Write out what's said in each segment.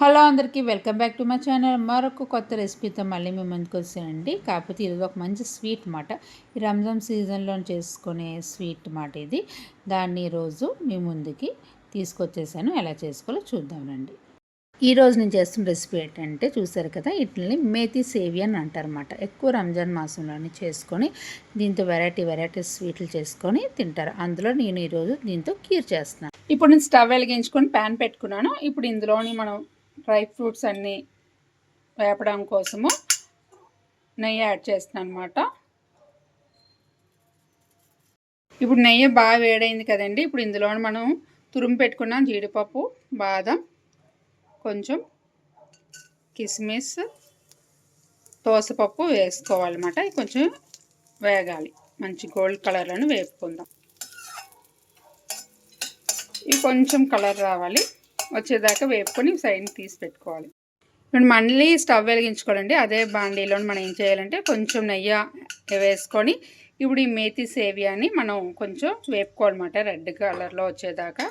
Hello అందరికీ welcome back to my channel. మరొక కొత్త రెసిపీతో మళ్ళీ మేము ముందుకు వచ్చానండి కాకపోతే ఇది ఒక మంచి స్వీట్ మాట. ఈ రంజాన్ సీజన్లో చేసుకునే స్వీట్ మాట ఇది. దాన్ని ఈరోజు మీ ముందుకి తీసుకొచ్చేసాను. ఎలా చేసుకోవాలో చూద్దామండి ఈరోజు నేను చేస్తున్న రెసిపీ ఏంటంటే చూసారు కదా వీటిని మేతి సేవి అని అంటారన్నమాట ఎక్కువ రంజాన్ మాసంలోనే చేసుకొని దీంతో వెరైటీ వెరైటీ స్వీట్లు చేసుకొని తింటారు. అందులో నేను ఈరోజు దీంతో కీర్ చేస్తున్నాను. ఇప్పుడు నేను స్టవ్ వెలిగించుకొని ప్యాన్ పెట్టుకున్నాను. ఇప్పుడు ఇందులోని మనం డ్రై ఫ్రూట్స్ అన్నీ వేపడం కోసము నెయ్యి యాడ్ చేస్తున్నాను అనమాట ఇప్పుడు నెయ్యి బాగా వేడైంది కదండి. ఇప్పుడు ఇందులో మనం తురుము పెట్టుకున్నాం. జీడిపప్పు బాదం కొంచెం కిస్మిస్ దోసపప్పు వేసుకోవాలన్నమాట. కొంచెం వేగాలి. మంచి గోల్డ్ కలర్లను వేపుకుందాం. ఇవి కొంచెం కలర్ రావాలి. వచ్చేదాకా వేపుకొని సైడ్ తీసి పెట్టుకోవాలి. ఇప్పుడు మళ్ళీ స్టవ్ వెలిగించుకోవాలండి. అదే బాండీలో మనం ఏం చేయాలంటే కొంచెం నెయ్యి వేసుకొని ఇప్పుడు ఈ మేతి సేవియాని మనం కొంచెం వేపుకోవాలన్నమాట. రెడ్ కలర్లో వచ్చేదాకా.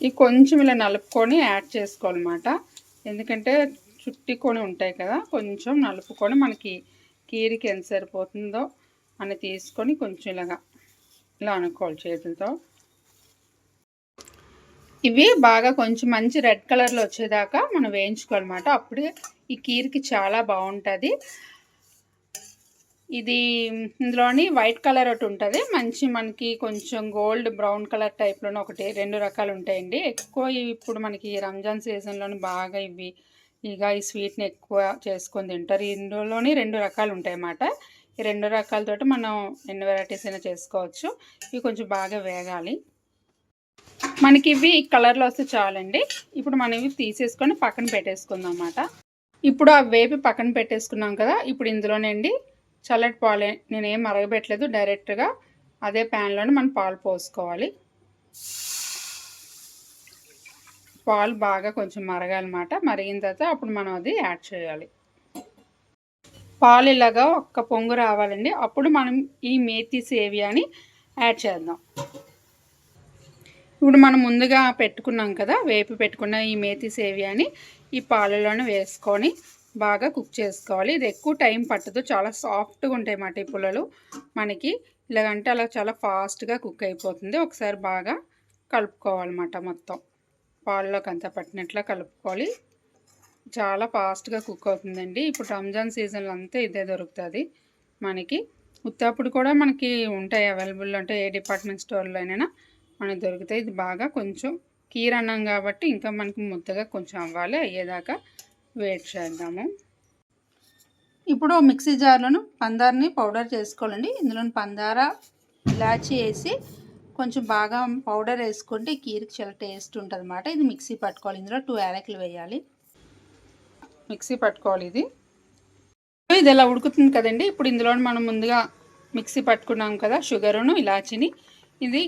ఈ కొంచెం ఇలా నలుపుకొని యాడ్ చేసుకోవాలన్నమాట. ఎందుకంటే చుట్టుకొని ఉంటాయి కదా కొంచెం నలుపుకొని మనకి కీరికి ఎంత సరిపోతుందో అని తీసుకొని కొంచెం ఇలాగా ఇలా అనుకోవాలి చేతులతో. ఇవి బాగా కొంచెం మంచి రెడ్ కలర్లో వచ్చేదాకా మనం వేయించుకోవాలన్నమాట. అప్పుడే ఈ కీర్కి చాలా బాగుంటుంది. ఇది ఇందులోని వైట్ కలర్ ఒకటి ఉంటుంది. మంచి మనకి కొంచెం గోల్డ్ బ్రౌన్ కలర్ టైప్లోనే ఒకటి రెండు రకాలు ఉంటాయండి. ఎక్కువ ఇప్పుడు మనకి రంజాన్ సీజన్లోని బాగా ఇవి ఇక ఈ స్వీట్ని ఎక్కువ చేసుకొని తింటారు. ఇందులోని రెండు రకాలు ఉంటాయి అన్నమాట ఈ రెండు రకాలతోటి మనం ఎన్ని వెరైటీస్ అయినా చేసుకోవచ్చు. ఇవి కొంచెం బాగా వేగాలి. మనకి ఇవి కలర్లో వస్తే చాలండి. ఇప్పుడు మనం ఇవి తీసేసుకొని పక్కన పెట్టేసుకుందాం అన్నమాట. ఇప్పుడు ఆ వేపి పక్కన పెట్టేసుకున్నాం కదా ఇప్పుడు ఇందులోనండి చల్లటి పాలు నేనేం మరగబెట్టలేదు డైరెక్ట్గా అదే ప్యాన్లోనే మనం పాలు పోసుకోవాలి. పాలు బాగా కొంచెం మరగాలన్నమాట. మరిగిన తర్వాత అప్పుడు మనం అది యాడ్ చేయాలి. పాలు ఇలాగా ఒక్క పొంగు రావాలండి. అప్పుడు మనం ఈ మేతి సేవియాని యాడ్ చేద్దాం. ఇప్పుడు మనం ముందుగా పెట్టుకున్నాం కదా వేపి పెట్టుకున్న ఈ మేతి సేవియాని ఈ పాలలోనే వేసుకొని బాగా కుక్ చేసుకోవాలి. ఇది ఎక్కువ టైం పట్టదు చాలా సాఫ్ట్గా ఉంటాయి అన్నమాట ఈ పుల్లలు. మనకి ఇలాగంటే అలా చాలా ఫాస్ట్గా కుక్ అయిపోతుంది. ఒకసారి బాగా కలుపుకోవాలన్నమాట మొత్తం. పాలలోకి అంతా పట్టినట్లా కలుపుకోవాలి. చాలా ఫాస్ట్గా కుక్ అవుతుందండి. ఇప్పుడు రంజాన్ సీజన్లో అంతా ఇదే దొరుకుతుంది. మనకి ఉత్తప్పుడు కూడా మనకి ఉంటాయి అవైలబుల్ ఉంటాయి ఏ డిపార్ట్మెంట్ స్టోర్లో అయినా మనకు దొరుకుతాయి ఇది బాగా కొంచెం కీర అన్నం కాబట్టి ఇంకా మనకి ముద్దగా కొంచెం అవ్వాలి. అయ్యేదాకా వెయిట్ చేద్దాము. ఇప్పుడు మిక్సీ జార్లోను పందార్ని పౌడర్ చేసుకోవాలండి. ఇందులో పందార ఇలాచి వేసి కొంచెం బాగా పౌడర్ వేసుకుంటే కీరికి చాలా టేస్ట్ ఉంటుంది అనమాట ఇది మిక్సీ పట్టుకోవాలి. ఇందులో టూ యాలకులు వేయాలి. మిక్సీ పట్టుకోవాలి ఇది. ఇది ఇలా ఉడుకుతుంది కదండి? ఇప్పుడు ఇందులో మనం ముందుగా మిక్సీ పట్టుకున్నాం కదా షుగరును ఇలాచిని. ఇది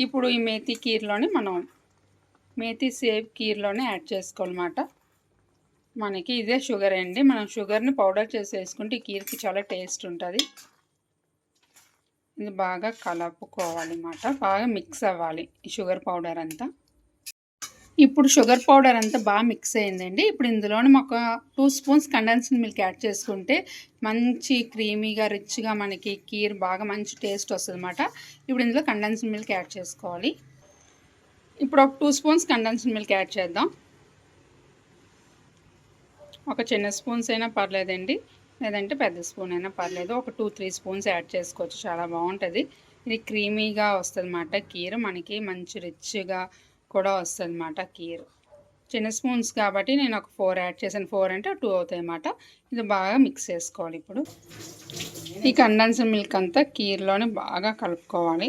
ఇప్పుడు ఈ మేతి కీర్లోని మనం మేతి సేవ్ కీర్లోనే యాడ్ చేసుకోవాలన్నమాట. మనకి ఇదే షుగర్ అండి. మనం షుగర్ని పౌడర్ చేసి వేసుకుంటే ఈ కీర్కి చాలా టేస్ట్ ఉంటుంది. ఇది బాగా కలుపుకోవాలన్నమాట. బాగా మిక్స్ అవ్వాలి ఈ షుగర్ పౌడర్ అంతా. ఇప్పుడు షుగర్ పౌడర్ అంతా బాగా మిక్స్ అయిందండి. ఇప్పుడు ఇందులోనే మాకు two spoons condensed milk add చేసుకుంటే మంచి క్రీమీగా రిచ్గా మనకి కీర్ బాగా మంచి టేస్ట్ వస్తుంది అనమాట ఇప్పుడు ఇందులో కండెన్స్డ్ మిల్క్ యాడ్ చేసుకోవాలి. ఇప్పుడు ఒక two spoons condensed milk add చేద్దాం. ఒక చిన్న స్పూన్స్ అయినా పర్లేదండి. లేదంటే పెద్ద స్పూన్ అయినా పర్లేదు. ఒక టూ త్రీ స్పూన్స్ యాడ్ చేసుకోవచ్చు. చాలా బాగుంటుంది. ఇది క్రీమీగా వస్తుంది అన్నమాట కీర్ మనకి మంచి రిచ్గా కూడా వస్తుంది అన్నమాట కీర్. చిన్న స్పూన్స్ కాబట్టి నేను ఒక ఫోర్ యాడ్ చేశాను. ఫోర్ అంటే టూ అవుతాయి అన్నమాట ఇది బాగా మిక్స్ చేసుకోవాలి ఇప్పుడు. ఈ కండెన్స్ మిల్క్ అంతా కీర్లోనే బాగా కలుపుకోవాలి.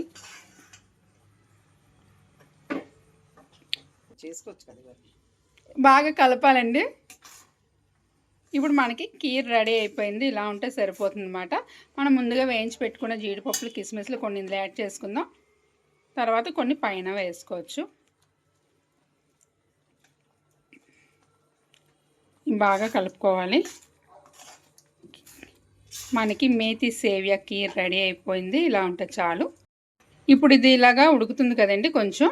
బాగా కలపాలండి. ఇప్పుడు మనకి కీర్ రెడీ అయిపోయింది. ఇలా ఉంటే సరిపోతుంది అనమాట మనం ముందుగా వేయించి పెట్టుకున్న జీడిపప్పులు కిస్మిస్లు కొన్ని ఇందులో యాడ్ చేసుకుందాం. తర్వాత కొన్ని పైన వేసుకోవచ్చు. బాగా కలుపుకోవాలి. మనకి మేతి సేవియ కీర్ రెడీ అయిపోయింది. ఇలా ఉంటే చాలు. ఇప్పుడు ఇది ఇలాగా ఉడుకుతుంది కదండి కొంచెం.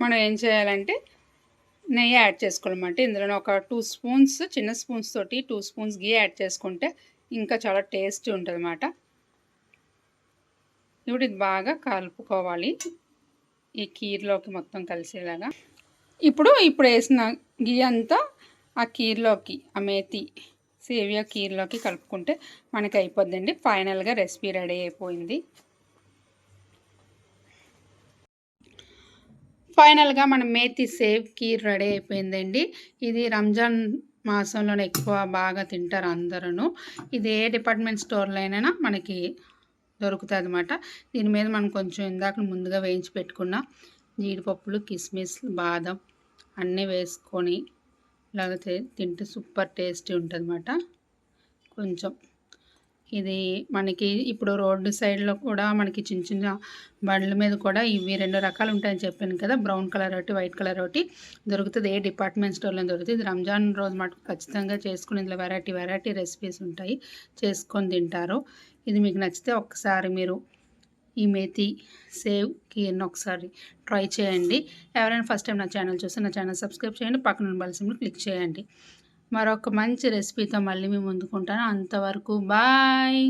మనం ఏం చేయాలంటే నెయ్యి యాడ్ చేసుకోవాలన్నమాట. ఇందులో ఒక టూ స్పూన్స్ చిన్న స్పూన్స్ తోటి టూ స్పూన్స్ గీ యాడ్ చేసుకుంటే ఇంకా చాలా టేస్టీ ఉంటుంది అన్నమాట ఇప్పుడు ఇది బాగా కలుపుకోవాలి. ఈ కీర్లోకి మొత్తం కలిసేలాగా. ఇప్పుడు ఇప్పుడు వేసిన గీ అంతా ఆ కీర్లోకి ఆ మేతి సేవియా కీర్లోకి కలుపుకుంటే మనకి అయిపోద్దండి. ఫైనల్గా రెసిపీ రెడీ అయిపోయింది. ఫైనల్గా మన మేతి సేవ్ కీర్ రెడీ అయిపోయిందండి. ఇది రంజాన్ మాసంలోనే ఎక్కువ బాగా తింటారు అందరూ ఇది ఏ డిపార్ట్మెంట్ స్టోర్లో అయినా మనకి దొరుకుతుంది అనమాట దీని మీద మనం కొంచెం ఇందాక ముందుగా వేయించి పెట్టుకున్న జీడిపప్పులు కిస్మిస్ బాదం అన్నీ వేసుకొని ఇలాగ తింటే సూపర్ టేస్టీ ఉంటుంది కొంచెం ఇది మనకి ఇప్పుడు రోడ్డు సైడ్లో కూడా మనకి చిన్న చిన్న బండ్ల మీద కూడా ఇవి రెండు రకాలు ఉంటాయని చెప్పాను కదా బ్రౌన్ కలర్ ఒకటి వైట్ కలర్ ఒకటి. దొరుకుతుంది ఏ డిపార్ట్మెంట్ స్టోర్లో దొరుకుతుంది. రంజాన్ రోజు మటుకు ఖచ్చితంగా చేసుకుని ఇందులో వెరైటీ వెరైటీ రెసిపీస్ ఉంటాయి. చేసుకొని తింటారు. ఇది మీకు నచ్చితే ఒక్కసారి మీరు ఈ మేతి సేవ్కి ఎన్నో ఒకసారి ట్రై చేయండి. ఎవరైనా ఫస్ట్ టైం నా ఛానల్ చూస్తే నా ఛానల్ సబ్స్క్రైబ్ చేయండి. పక్కన బలసింని క్లిక్ చేయండి. మరొక మంచి రెసిపీతో మళ్ళీ మేము ముందుకుంటాను అంతవరకు బాయ్